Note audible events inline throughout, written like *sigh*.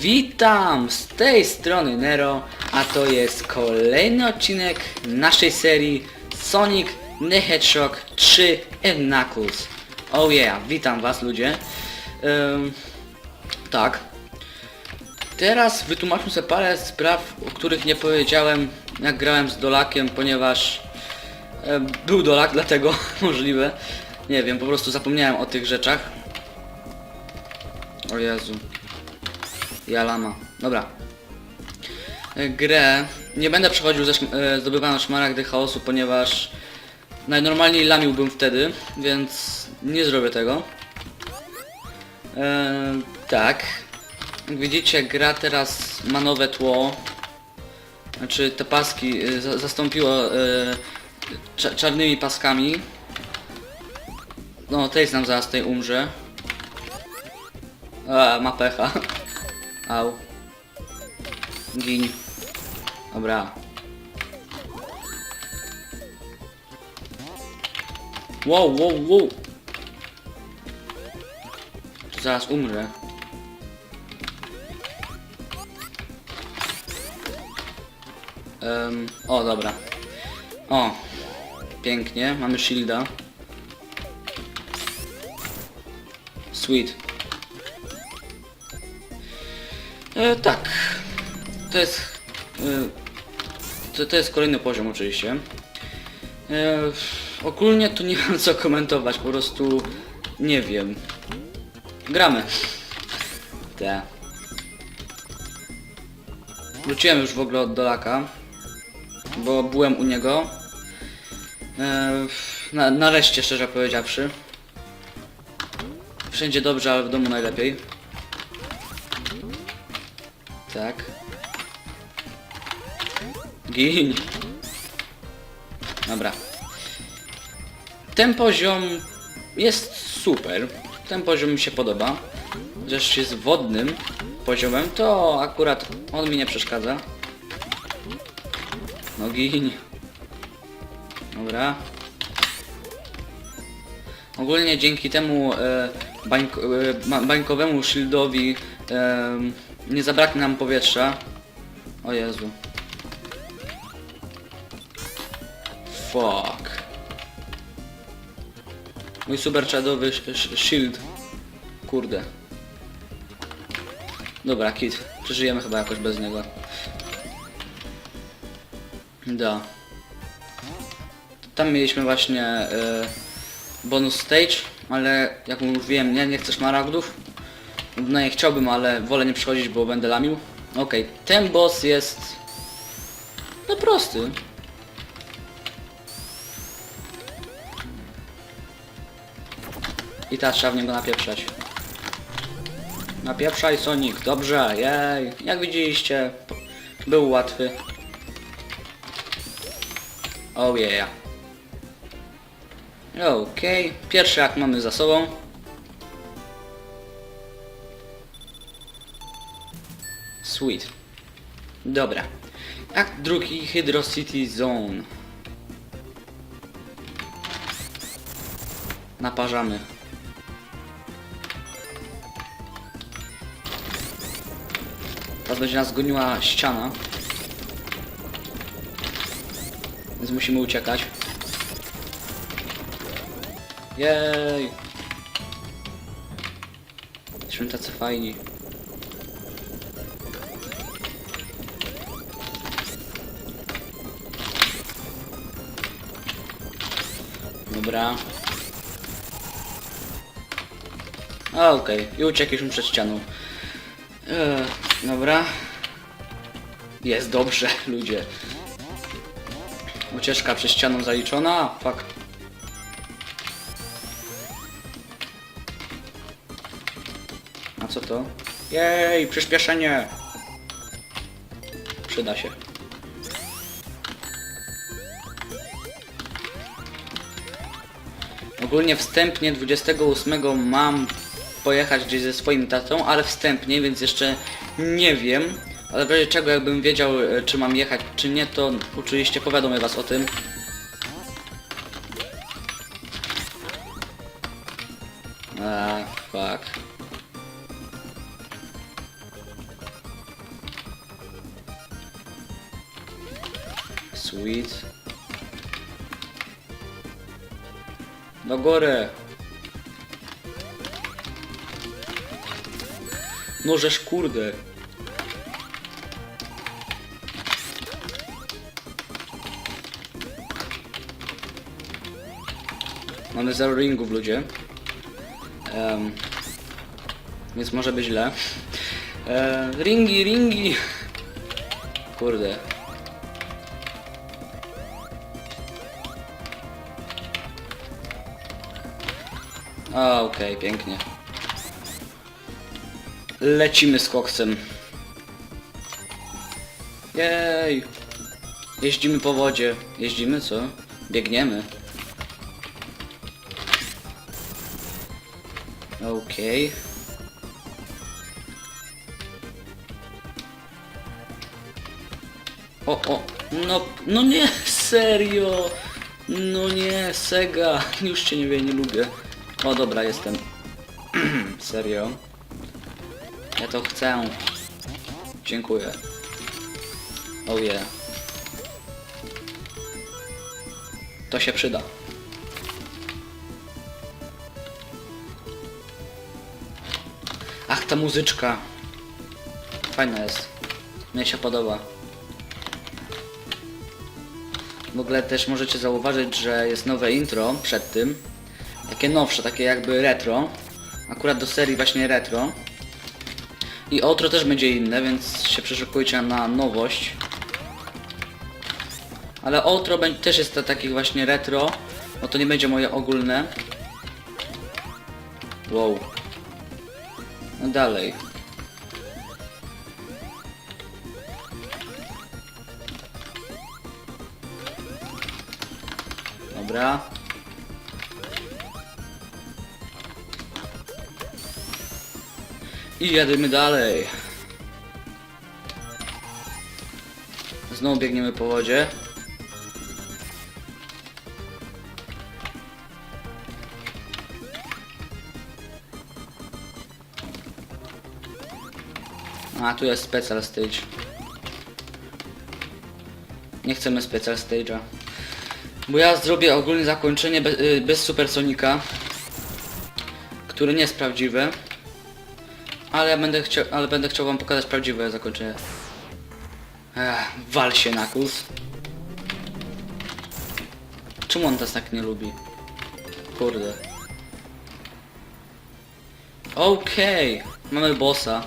Witam z tej strony Nero, a to jest kolejny odcinek naszej serii Sonic the Hedgehog 3 and Knuckles. Oh yeah, witam was ludzie. Ym, tak. Teraz wytłumaczmy sobie parę spraw, o których nie powiedziałem jak grałem z Dolakiem, ponieważ e, był Dolak, *laughs* dlatego możliwe. Nie wiem, po prostu zapomniałem o tych rzeczach. O Jezu. Ja lama. Dobra. E, Grę. Nie będę przechodził ze e, zdobywania szmaragdy chaosu, ponieważ najnormalniej lamiłbym wtedy, więc nie zrobię tego. E, tak. Jak widzicie, gra teraz ma nowe tło. Znaczy te paski za zastąpiło cza czarnymi paskami. No, tej nam zaraz tej umrze. A, ma pecha. Au. Gin. Dobra. Wow, wow, wow. Zaraz umrę. Em, o, dobra. O. Pięknie, mamy shielda. Sweet. E, tak. To jest... E, to, to jest kolejny poziom oczywiście. E, ogólnie tu nie *laughs* mam co komentować, po prostu nie wiem. Gramy. Te. Wróciłem już w ogóle od Dolaka, bo byłem u niego. E, na, nareszcie, szczerze powiedziawszy. Wszędzie dobrze, ale w domu najlepiej. Tak. Gin. Dobra. Ten poziom jest super. Ten poziom mi się podoba. Chociaż jest wodnym poziomem, to akurat on mi nie przeszkadza. No gin. Dobra. Ogólnie dzięki temu e, bańk, e, bańkowemu shieldowi e, nie zabraknie nam powietrza. O Jezu. Fuck. Mój super czadowy sh- sh- shield. Kurde. Dobra, kit. Przeżyjemy chyba jakoś bez niego. Da. Tam mieliśmy właśnie e, bonus stage, ale jak mówiłem, nie, nie chcę szmaragdów. No nie chciałbym, ale wolę nie przychodzić, bo będę lamił. Okej, ten boss jest... No prosty. I teraz trzeba w niego napieprzać. Napieprzaj Sonic, dobrze, jej. Jak widzieliście, był łatwy. Oh yeah. Okej, pierwszy akt mamy za sobą. Sweet. Dobra. Akt drugi Hydro City Zone. Naparzamy. Teraz będzie nas goniła ściana. Więc musimy uciekać. Jej! Jesteśmy tacy fajni. Dobra. Okej, i uciekliśmy przed ścianą. Eee, dobra. Jest dobrze, *laughs* ludzie. Ucieczka przez ścianą zaliczona. Fuck. A co to? Jej, przyspieszenie! Przyda się. Ogólnie wstępnie 28 mam pojechać gdzieś ze swoim tatą, ale wstępnie, więc jeszcze nie wiem. Ale w razie czego jakbym wiedział, e, czy mam jechać, czy nie, to oczywiście powiadomię was o tym. Eee, fuck. Sweet. Do góry. No żeż kurde. Mamy zero ringów ludzie. Em, więc może być źle. E, ringi, ringi. Kurde. A, okej, pięknie. Lecimy z koksem. Jej! Jeździmy po wodzie. Jeździmy, co? Biegniemy. Okej. O, o, no, no nie, *laughs* serio. No nie, Sega. Już cię nie wie, nie lubię. O, dobra, jestem. *clears throat* serio. Ja to chcę. Dziękuję. Oh yeah. To się przyda. Ach, ta muzyczka. Fajna jest. Mnie się podoba. W ogóle też możecie zauważyć, że jest nowe intro przed tym. Takie nowsze, takie jakby retro. Akurat do serii właśnie retro. I outro też będzie inne, więc się przeszukujcie na nowość. Ale outro też jest to takich właśnie retro. No to nie będzie moje ogólne. Wow. No dalej. Dobra. I jedziemy dalej. Znowu biegniemy po wodzie. A, tu jest special stage. Nie chcemy special stage'a. Bo ja zrobię ogólnie zakończenie be, y, bez Supersonika, który nie jest prawdziwy. Ale będę chciał, ale będę chciał wam pokazać prawdziwe zakończenie. Ech, wal się Knuckles. Czemu on nas tak nie lubi? Kurde. Okej, mamy bossa.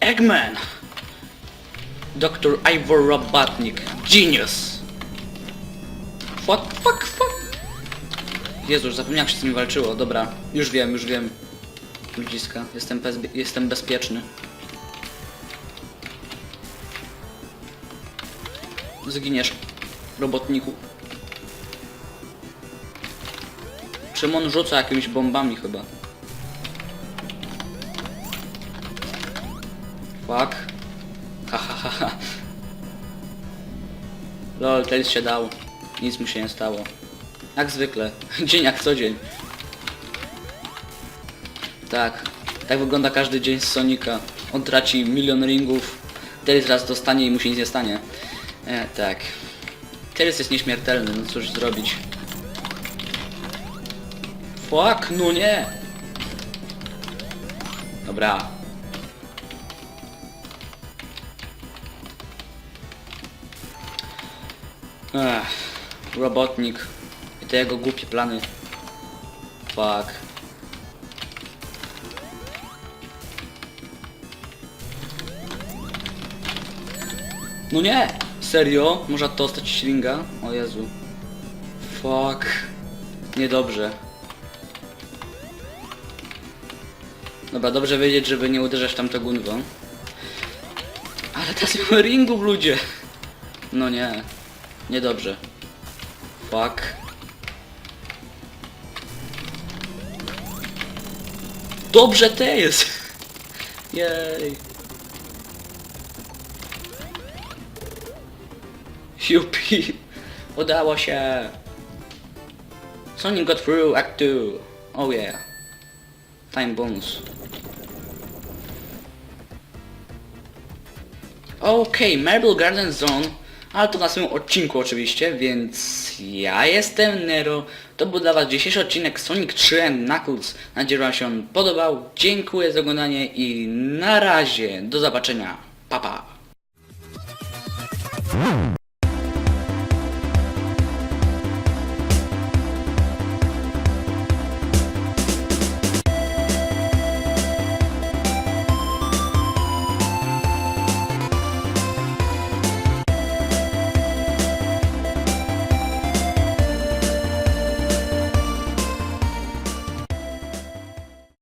Eggman! Dr. Ivor Robotnik. Genius! Fuck, fuck, fuck! Jezus, zapomniałem się z nim walczyło. Dobra, już wiem, już wiem. Ludziska, jestem, bezbie- jestem bezpieczny. Zginiesz, robotniku. Czym on rzuca jakimiś bombami chyba? Fuck. Ha. Lol, Tails się dał. Nic mu się nie stało. Jak zwykle. *laughs* Dzień jak co dzień. Tak. Tak wygląda każdy dzień z Sonika. On traci milion ringów. Tails raz dostanie i mu się nic nie stanie. E, tak. Tails jest nieśmiertelny, no cóż zrobić. Fuck, no nie! Dobra. Ech, robotnik. I te jego głupie plany. Fuck. No nie! Serio? Można to stać ślinga? O Jezu. Fuck. Niedobrze. Dobra, dobrze wiedzieć, żeby nie uderzać tamto gunwo. Ale teraz *laughs* nie ma ringów, ludzie! No nie. Niedobrze. Fuck. Dobrze to jest! *laughs* Jej. Jupi. Udało się. Sonic got through Act 2. Oh yeah. Time bonus. Okay, Marble Garden Zone ale to na swoim odcinku oczywiście, więc ja jestem Nero. To był dla Was dzisiejszy odcinek Sonic 3 and Knuckles. Nadzieję, że się on podobał. Dziękuję za oglądanie i na razie. Do zobaczenia. Pa pa.